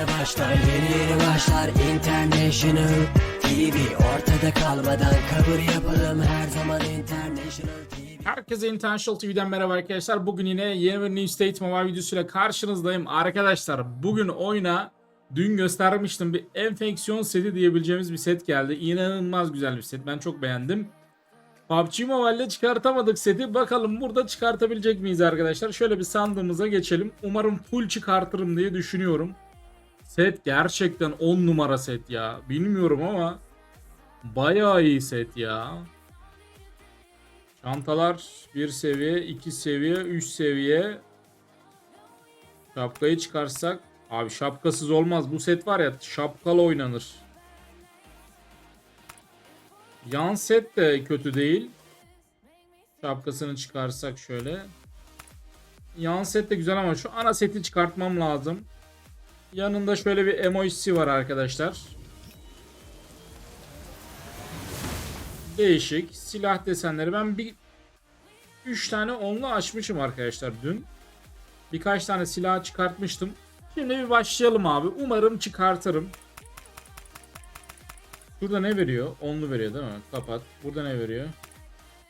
yeni başlar Yeni yeni başlar International TV Ortada kalmadan kabul yapalım Her zaman International TV Herkese International TV'den merhaba arkadaşlar. Bugün yine yeni bir New State Mobile videosuyla karşınızdayım. Arkadaşlar bugün oyuna dün göstermiştim bir enfeksiyon seti diyebileceğimiz bir set geldi. İnanılmaz güzel bir set. Ben çok beğendim. PUBG Mobile'de çıkartamadık seti. Bakalım burada çıkartabilecek miyiz arkadaşlar? Şöyle bir sandığımıza geçelim. Umarım full çıkartırım diye düşünüyorum. Set gerçekten 10 numara set ya. Bilmiyorum ama bayağı iyi set ya. Çantalar 1 seviye, 2 seviye, 3 seviye. Şapkayı çıkarsak abi şapkasız olmaz. Bu set var ya şapkalı oynanır. Yan set de kötü değil. Şapkasını çıkarsak şöyle. Yan set de güzel ama şu ana seti çıkartmam lazım. Yanında şöyle bir emojisi var arkadaşlar. Değişik silah desenleri. Ben bir 3 tane onlu açmışım arkadaşlar dün. Birkaç tane silah çıkartmıştım. Şimdi bir başlayalım abi. Umarım çıkartırım. Burada ne veriyor? Onlu veriyor değil mi? Kapat. Burada ne veriyor?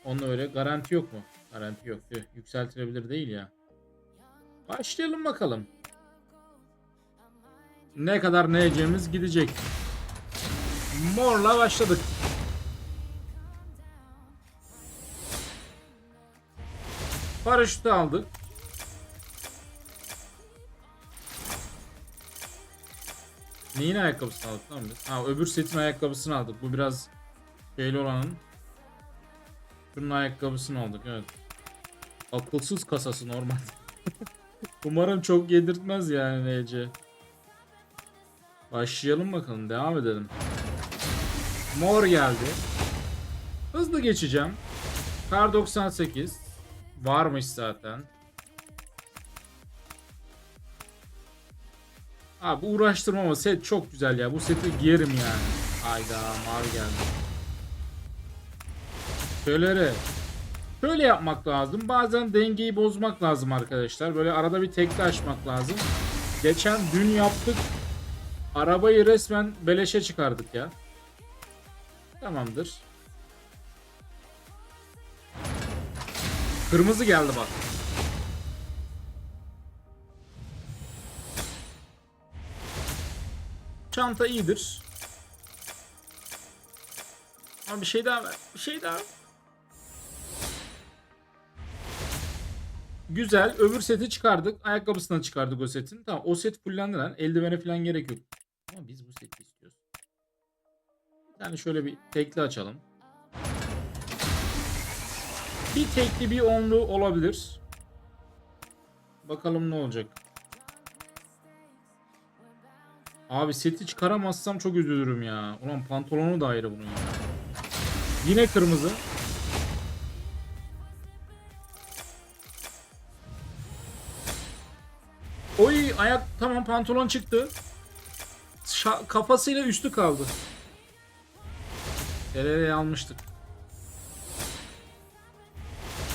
Onlu veriyor. Garanti yok mu? Garanti yok. Tüh, Yükseltilebilir değil ya. Başlayalım bakalım. Ne kadar yiyeceğimiz gidecek. Morla başladık. Paraşütü aldık. Neyin ayakkabısını aldık lan biz? Ha öbür setin ayakkabısını aldık. Bu biraz şeyli olanın. Şunun ayakkabısını aldık evet. Akılsız kasası normal. Umarım çok yedirtmez yani NC. Başlayalım bakalım devam edelim. Mor geldi. Hızlı geçeceğim. Kar 98. Varmış zaten. Abi uğraştırma ama set çok güzel ya. Bu seti giyerim yani. Hayda mavi geldi. Şöyle Şöyle yapmak lazım. Bazen dengeyi bozmak lazım arkadaşlar. Böyle arada bir tekli açmak lazım. Geçen dün yaptık. Arabayı resmen beleşe çıkardık ya. Tamamdır. Kırmızı geldi bak. Çanta iyidir. Ama bir şey daha ver. Bir şey daha. Güzel. Öbür seti çıkardık. Ayakkabısını çıkardık o setin. Tamam o set fullendi lan. Eldivene falan gerek yok. Ama biz bu seti istiyoruz. Yani şöyle bir tekli açalım. Bir tekli bir onlu olabilir. Bakalım ne olacak. Abi seti çıkaramazsam çok üzülürüm ya. Ulan pantolonu da ayrı bunun ya. Yine kırmızı. Oy ayak tamam pantolon çıktı. Şa- kafasıyla üstü kaldı. Nereye almıştık.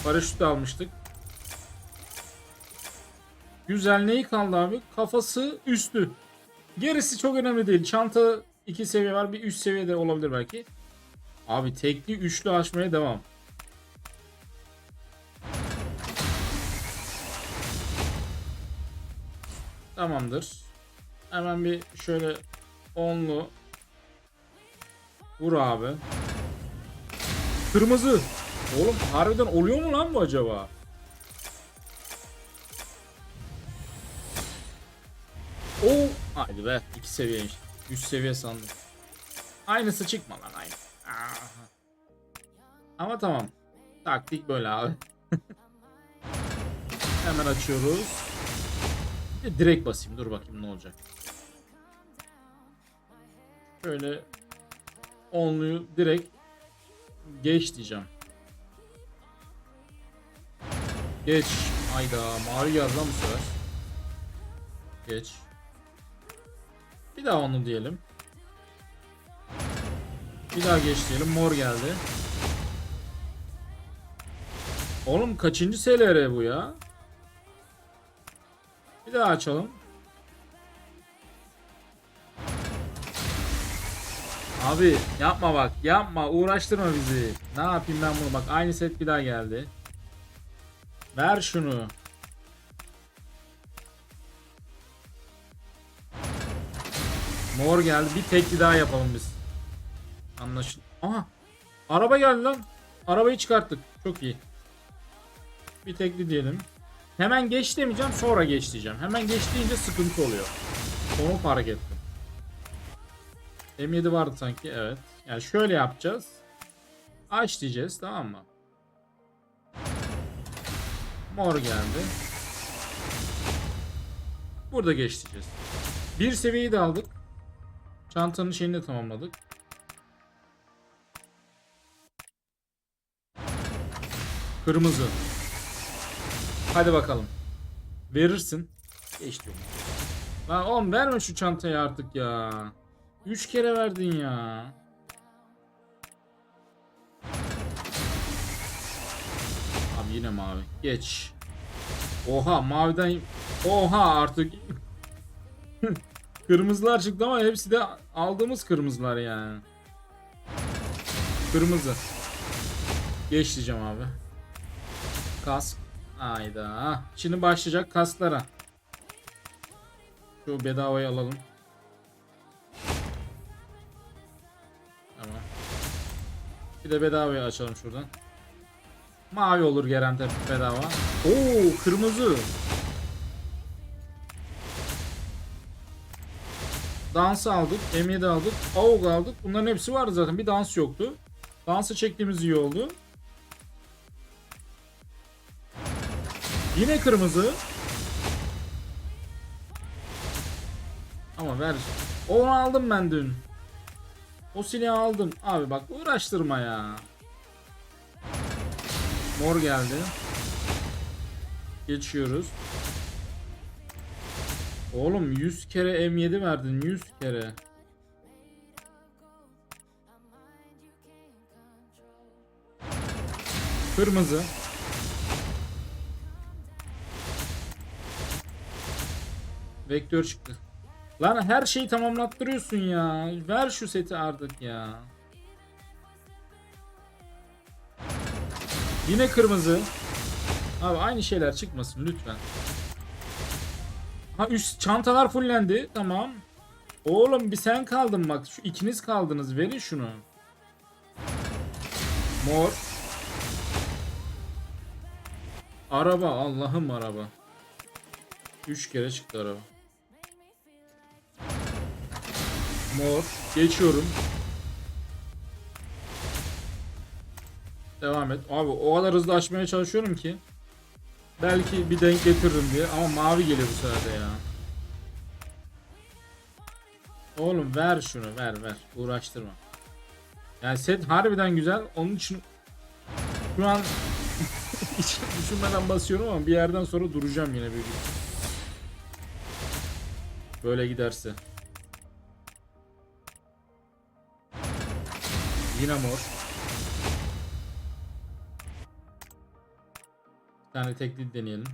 Paraşüt almıştık. Güzel neyi kaldı abi? Kafası üstü. Gerisi çok önemli değil. Çanta iki seviye var. Bir üst seviyede olabilir belki. Abi tekli üçlü açmaya devam. Tamamdır. Hemen bir şöyle onlu vur abi. Kırmızı. Oğlum harbiden oluyor mu lan bu acaba? Oo, haydi be iki seviye işte. Üç seviye sandım. Aynısı çıkma lan aynı. Aha. Ama tamam. Taktik böyle abi. Hemen açıyoruz. Direkt basayım. Dur bakayım ne olacak. Şöyle onluyu direkt geç diyeceğim. Geç. Hayda mavi geldi lan bu sefer. Geç. Bir daha onu diyelim. Bir daha geç diyelim. Mor geldi. Oğlum kaçıncı SLR bu ya? Bir daha açalım. Abi yapma bak yapma uğraştırma bizi. Ne yapayım ben bunu bak aynı set bir daha geldi. Ver şunu. Mor geldi bir tekli daha yapalım biz. Anlaşıl. Aha araba geldi lan. Arabayı çıkarttık çok iyi. Bir tekli diyelim. Hemen geç demeyeceğim sonra geç diyeceğim. Hemen geç deyince sıkıntı oluyor. Onu fark ettim. M7 vardı sanki evet. Yani şöyle yapacağız. Aç diyeceğiz tamam mı? Mor geldi. Burada geç diyeceğiz. Bir seviyeyi de aldık. Çantanın şeyini de tamamladık. Kırmızı. Hadi bakalım. Verirsin. Geç diyorum. Lan oğlum verme şu çantayı artık ya. Üç kere verdin ya. Abi yine mavi. Geç. Oha maviden... Oha artık. Kırmızılar çıktı ama hepsi de aldığımız kırmızılar yani. Kırmızı. Geç diyeceğim abi. Kask. Hayda. Şimdi başlayacak kasklara. Şu bedavayı alalım. Bir de bedavayı açalım şuradan. Mavi olur Gerente bedava. Oo kırmızı. Dans aldık. M7 aldık. AUG aldık. Bunların hepsi vardı zaten. Bir dans yoktu. Dansı çektiğimiz iyi oldu. Yine kırmızı. Ama ver. Onu aldım ben dün. O silahı aldım. Abi bak uğraştırma ya. Mor geldi. Geçiyoruz. Oğlum 100 kere M7 verdin 100 kere. Kırmızı. Vektör çıktı. Lan her şeyi tamamlattırıyorsun ya. Ver şu seti artık ya. Yine kırmızı. Abi aynı şeyler çıkmasın lütfen. Ha üst çantalar fullendi. Tamam. Oğlum bir sen kaldın bak. Şu ikiniz kaldınız. Verin şunu. Mor. Araba. Allah'ım araba. Üç kere çıktı araba. Mor. Geçiyorum. Devam et. Abi o kadar hızlı açmaya çalışıyorum ki. Belki bir denk getiririm diye ama mavi geliyor bu de ya. Oğlum ver şunu ver ver. Uğraştırma. Yani set harbiden güzel. Onun için şu an düşünmeden basıyorum ama bir yerden sonra duracağım yine bir Böyle giderse. Yine mor. Bir tane tekli deneyelim.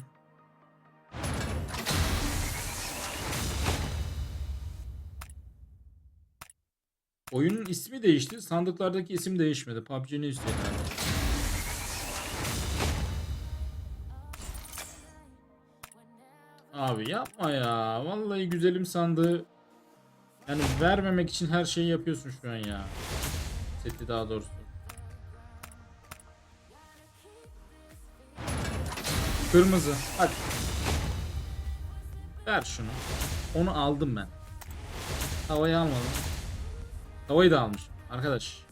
Oyunun ismi değişti. Sandıklardaki isim değişmedi. PUBG ne istiyor herhalde. Abi yapma ya. Vallahi güzelim sandığı yani vermemek için her şeyi yapıyorsun şu an ya. Seti daha doğrusu. Kırmızı. Hadi. Ver şunu. Onu aldım ben. Havayı almadım. Havayı da almış. Arkadaş.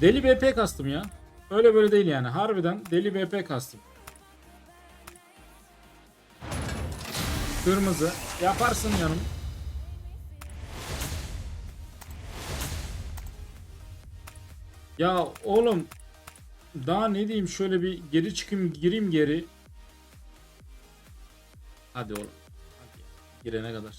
Deli BP kastım ya. Öyle böyle değil yani. Harbiden deli BP kastım. Kırmızı. Yaparsın yanım. Ya oğlum daha ne diyeyim şöyle bir geri çıkayım gireyim geri. Hadi oğlum. Hadi. Girene kadar.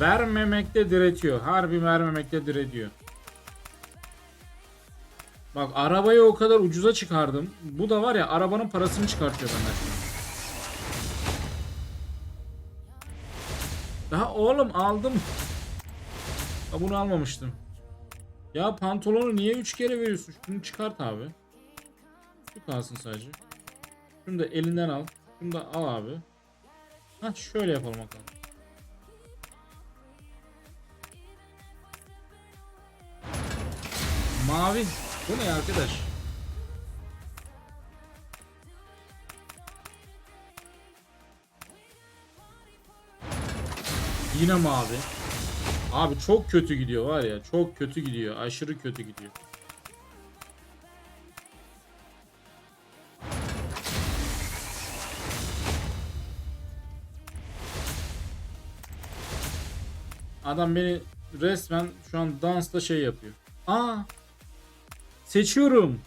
Vermemekte diretiyor. Harbi vermemekte diretiyor. Bak arabayı o kadar ucuza çıkardım. Bu da var ya arabanın parasını çıkartıyor benden. Daha oğlum aldım. Ya bunu almamıştım. Ya pantolonu niye 3 kere veriyorsun? Şunu çıkart abi. Şu kalsın sadece. Şunu da elinden al. Şunu da al abi. Ha şöyle yapalım bakalım. Mavi. Bu ne arkadaş? Yine mavi. Abi çok kötü gidiyor var ya. Çok kötü gidiyor. Aşırı kötü gidiyor. Adam beni resmen şu an dansla şey yapıyor. Aa! Seçiyorum.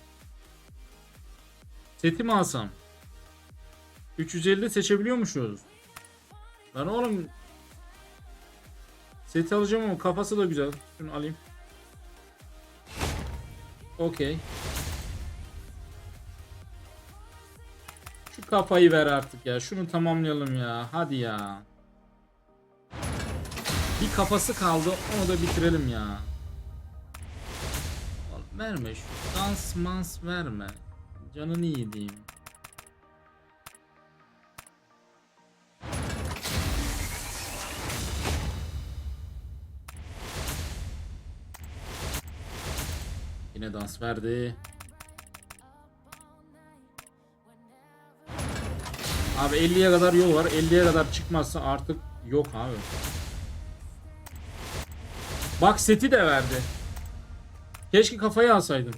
Seti mi alsam? 350'de seçebiliyormuşuz. Lan oğlum Seti alacağım ama kafası da güzel. Şunu alayım. Okey. Şu kafayı ver artık ya. Şunu tamamlayalım ya. Hadi ya. Bir kafası kaldı. Onu da bitirelim ya. Verme şu. Dans mans verme. Canını iyi diyeyim. Yine dans verdi. Abi 50'ye kadar yol var. 50'ye kadar çıkmazsa artık yok abi. Bak seti de verdi. Keşke kafayı alsaydım.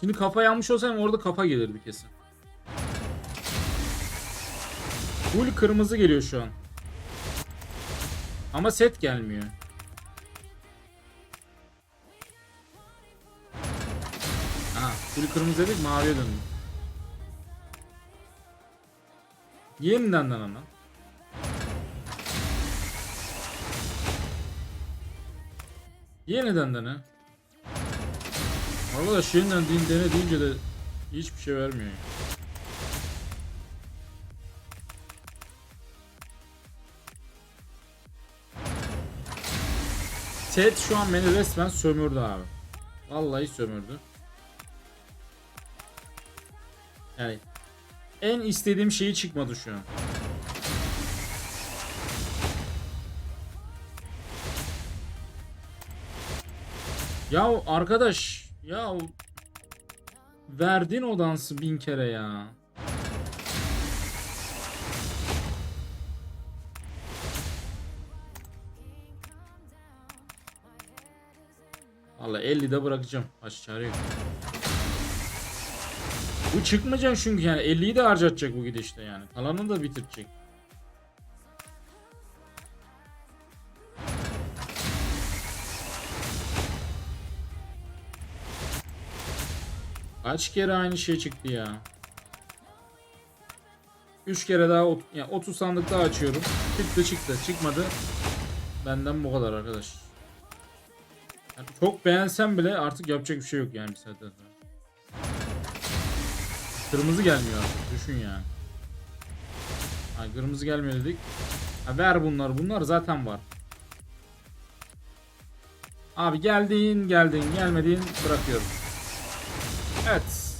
Şimdi kafayı almış olsaydım orada kafa gelirdi kesin. Full kırmızı geliyor şu an. Ama set gelmiyor. Ha, full kırmızı dedik maviye döndü. Yeniden lan ana. Yeniden dene. Arkadaş yeniden din dene deyince de hiçbir şey vermiyor. Set şu an beni resmen sömürdü abi. Vallahi sömürdü. Yani en istediğim şeyi çıkmadı şu an. Ya arkadaş ya verdin o dansı bin kere ya. Valla 50'de bırakacağım. Baş çare yok. Bu çıkmayacak çünkü yani 50'yi de harcatacak bu gidişte yani. Kalanını da bitirecek. Kaç kere aynı şey çıktı ya. 3 kere daha yani 30 sandık daha açıyorum. Çıktı çıktı. Çıkmadı. Benden bu kadar arkadaş. Yani çok beğensem bile artık yapacak bir şey yok yani bir saatten sonra. Kırmızı gelmiyor artık. Düşün ya. Ay kırmızı gelmiyor dedik. Ha, ver bunlar. Bunlar zaten var. Abi geldin geldin gelmedin bırakıyorum. Evet.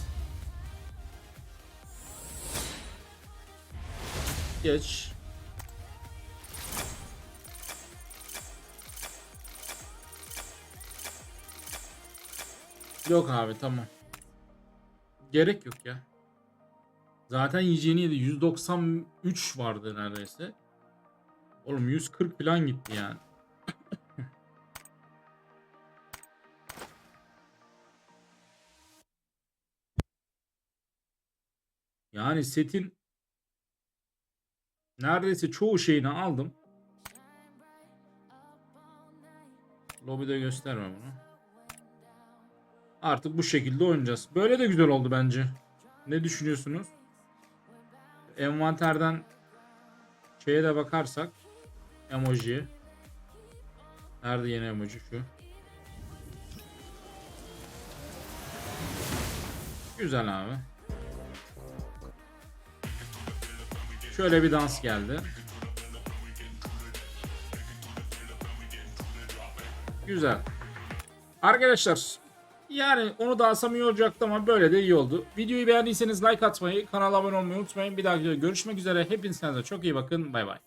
Geç. Yok abi tamam. Gerek yok ya. Zaten yiyeceğini yedi. 193 vardı neredeyse. Oğlum 140 falan gitti yani. Yani setin neredeyse çoğu şeyini aldım. Lobide gösterme bunu. Artık bu şekilde oynayacağız. Böyle de güzel oldu bence. Ne düşünüyorsunuz? Envanterden şeye de bakarsak emoji. Nerede yeni emoji şu? Güzel abi. Şöyle bir dans geldi. Güzel. Arkadaşlar yani onu da alsam iyi olacaktı ama böyle de iyi oldu. Videoyu beğendiyseniz like atmayı, kanala abone olmayı unutmayın. Bir dahaki görüşmek üzere. Hepinize çok iyi bakın. Bay bay.